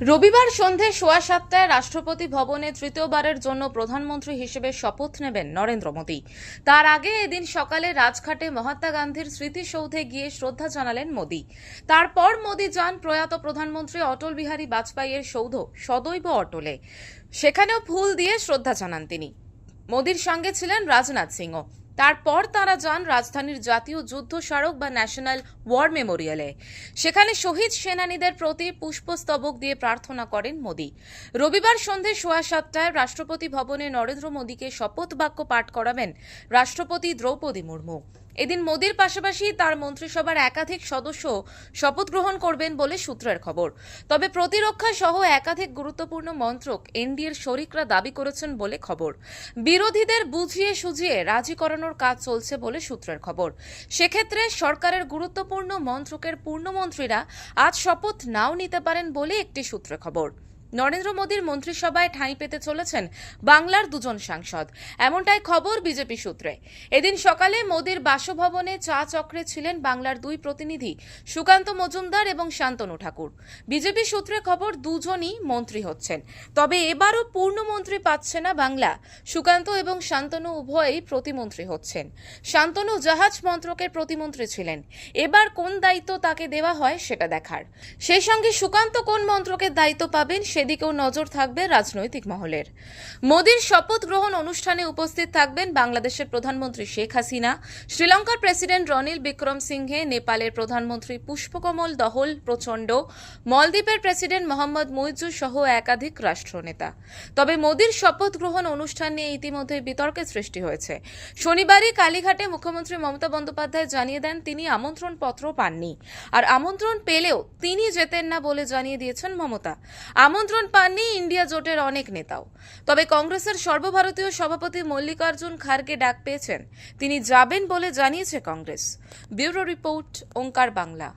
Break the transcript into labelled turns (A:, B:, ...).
A: রবিবার সন্ধে সোয়া সাতটায় রাষ্ট্রপতি ভবনে তৃতীয়বারের জন্য প্রধানমন্ত্রী হিসেবে শপথ নেবেন নরেন্দ্র মোদী। তার আগে এদিন সকালে রাজঘাটে মহাত্মা গান্ধীর স্মৃতিসৌধে গিয়ে শ্রদ্ধা জানালেন মোদী। তারপর মোদী যান প্রয়াত প্রধানমন্ত্রী অটল বিহারী বাজপেয়ীর সৌধ, সদৈব অটলে। সেখানেও ফুল দিয়ে শ্রদ্ধা জানান তিনি। মোদীর সঙ্গে ছিলেন রাজনাথ সিংও। তারপর তারা যান রাজধানীর জাতীয় যুদ্ধ স্মারক বা ন্যাশনাল ওয়ার মেমোরিয়ালে। সেখানে শহীদ সেনানীদের প্রতি পুষ্পস্তবক দিয়ে প্রার্থনা করেন মোদী। রবিবার সন্ধে সোয়া সাতটায় রাষ্ট্রপতি ভবনে নরেন্দ্র মোদীকে শপথ বাক্য পাঠ করাবেন রাষ্ট্রপতি দ্রৌপদী মুর্মু। এদিন মোদীর পাশাপাশি তার মন্ত্রিসভার একাধিক সদস্য শপথ গ্রহণ করবেন বলে সূত্রের খবর। তবে প্রতিরক্ষা সহ একাধিক গুরুত্বপূর্ণ মন্ত্রক এনডিএর শরিকরা দাবি করেছেন বলে খবর। বিরোধীদের বুঝিয়ে সুঝিয়ে রাজি করানোর কাজ চলছে বলে সূত্রের খবর। সেক্ষেত্রে সরকারের গুরুত্বপূর্ণ মন্ত্রকের পূর্ণমন্ত্রীরা আজ শপথ নাও নিতে পারেন বলে একটি সূত্রে খবর। নরেন্দ্র মোদীর মন্ত্রিসভায় ঠাঁই পেতে চলেছেন বাংলার দুজন সাংসদ। এমনটাই খবর বিজেপি সূত্রে। এদিন সকালে মোদীর বাসভবনে চা চক্রে ছিলেন বাংলার দুই প্রতিনিধি সুকান্ত মজুমদার এবং শান্তনু ঠাকুর। বিজেপি সূত্রে খবর, দুজনই মন্ত্রী হচ্ছেন। তবে এবারও পূর্ণমন্ত্রী পাচ্ছে না বাংলা। সুকান্ত এবং শান্তনু উভয়ই প্রতিমন্ত্রী হচ্ছেন। শান্তনু জাহাজ মন্ত্রকের প্রতিমন্ত্রী ছিলেন। এবার কোন দায়িত্ব তাকে দেওয়া হয় সেটা দেখার। সেই সঙ্গে সুকান্ত কোন মন্ত্রকের দায়িত্ব পাবেন সেদিকেও নজর থাকবে রাজনৈতিক মহলের। মোদীর শপথ গ্রহণ অনুষ্ঠানে উপস্থিত থাকবেন বাংলাদেশের প্রধানমন্ত্রী শেখ হাসিনা, শ্রীলঙ্কার প্রেসিডেন্ট রনিল বিক্রম সিংহে নেপালের প্রধানমন্ত্রী পুষ্পকমল দহল প্রচণ্ড, মলদ্বীপের প্রেসিডেন্ট মোহাম্মদ মুইজু সহ একাধিক রাষ্ট্রনেতা। তবে মোদীর শপথ গ্রহণ অনুষ্ঠান নিয়ে ইতিমধ্যে বিতর্কের সৃষ্টি হয়েছে। শনিবারই কালীঘাটে মুখ্যমন্ত্রী মমতা বন্দ্যোপাধ্যায় জানিয়ে দেন, তিনি আমন্ত্রণ পত্র পাননি। আর আমন্ত্রণ পেলেও তিনি যেতেন না বলে জানিয়ে দিয়েছেন মমতা। আমন্ত্রণ পাননি ইন্ডিয়া জোটের অনেক নেতাও। তবে কংগ্রেসের সর্বভারতীয় সভাপতি মল্লিকার্জুন খার্গে ডাক পেয়েছেন। তিনি যাবেন বলে জানিয়েছে Congress. Bureau report, Onkar Bangla.